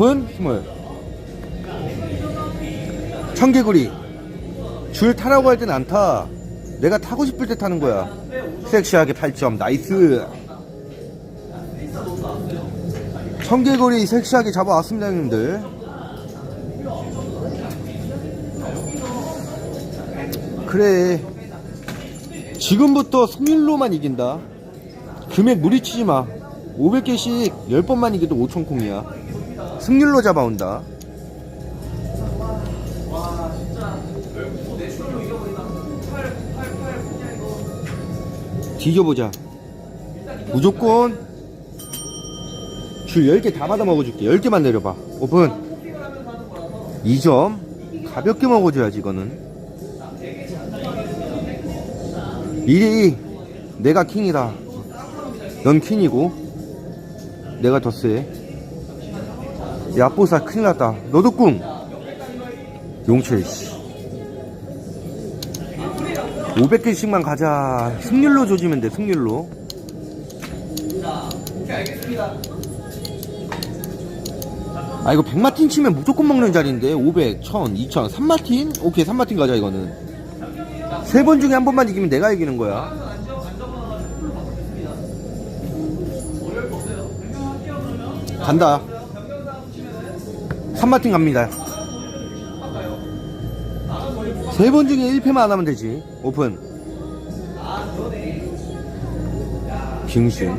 오픈 스몰 청개구리. 줄 타라고 할 땐 안 타 내가 타고 싶을 때 타는 거야. 섹시하게 8점. 나이스. 청개구리 섹시하게 잡아왔습니다 형님들. 그래. 지금부터 승률로만 이긴다. 금액 무리치지 마. 500개씩 10번만 이겨도 5천 콩이야 승률로 잡아온다. 뒤져보자. 무조건 줄 10개 다 받아 먹어줄게. 10개만 내려봐. 오픈. 2점 가볍게 먹어줘야지 이거는. 1위 내가 킹이다. 넌 퀸이고. 내가 더세 야뽀사 큰일 났다. 너도 꿍. 용철 씨. 500개씩만 가자. 승률로 조지면 돼 승률로. 아 이거 100마틴 치면 무조건 먹는 자리인데. 500, 1000, 2000, 3마틴? 오케이 3마틴 가자 이거는. 세 번 중에 한 번만 이기면 내가 이기는 거야. 간다 3마틴 갑니다. 세 번 중에 1패만 안 하면 되지. 오픈. 빙신.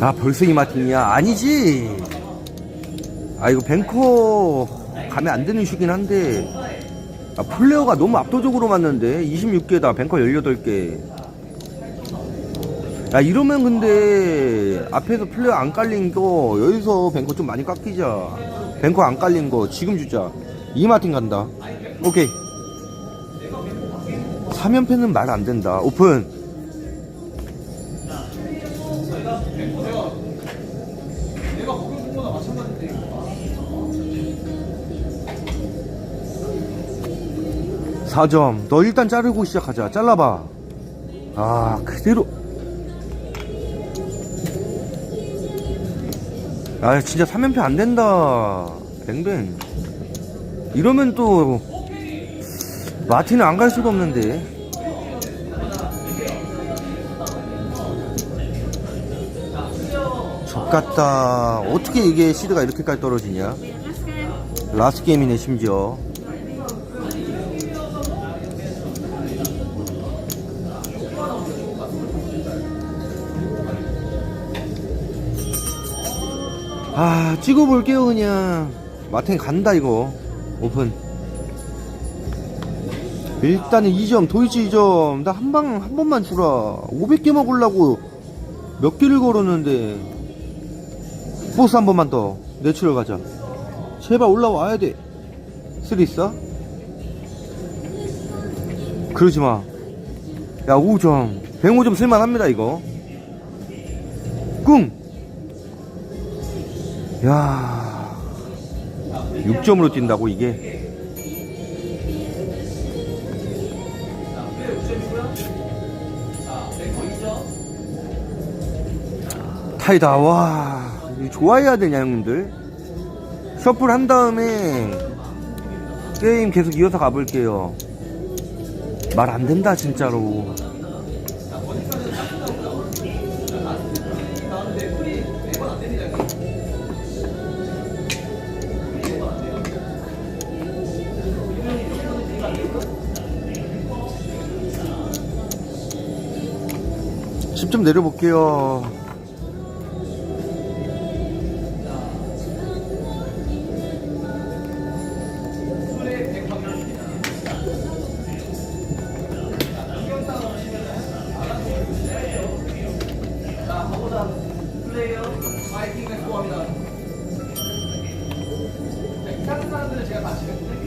아 벌써 이 마틴이야. 아니지. 아 이거 뱅커 가면 안 되는 슈긴 한데. 아 플레어가 너무 압도적으로 맞는데. 26개다 뱅커 18개 야 이러면 근데 앞에서 플레어 안 깔린 거 여기서 뱅커 좀 많이 깎이자. 뱅커 안 깔린 거 지금 주자. 이마틴 간다. 오케이. 3연패는 말 안 된다. 오픈. 사점너 일단 자르고 시작하자. 잘라봐. 아 그대로 아 진짜 3연패 안 된다. 뱅뱅. 이러면 또 마틴은 안 갈 수가 없는데. 족같다. 어떻게 이게 시드가 이렇게까지 떨어지냐? 라스트 게임이네 심지어 아 찍어볼게요 그냥. 마텐 간다 이거. 오픈. 일단은 2점 도이치 2점. 나 한 방 한 번만 주라. 500개 먹으려고 몇 개를 걸었는데. 보스 한 번만 더. 내추럴 가자. 제발 올라와야 돼. 쓰리싸 그러지마. 야 5점. 105점 쓸만합니다 이거. 꿍 야 6점으로 뛴다고 이게? 타이다 와 좋아해야 되냐 형님들? 셔플 한 다음에 게임 계속 이어서 가볼게요. 말 안 된다 진짜로 집 좀 내려볼게요. 플레이어 파이팅을 소합니다.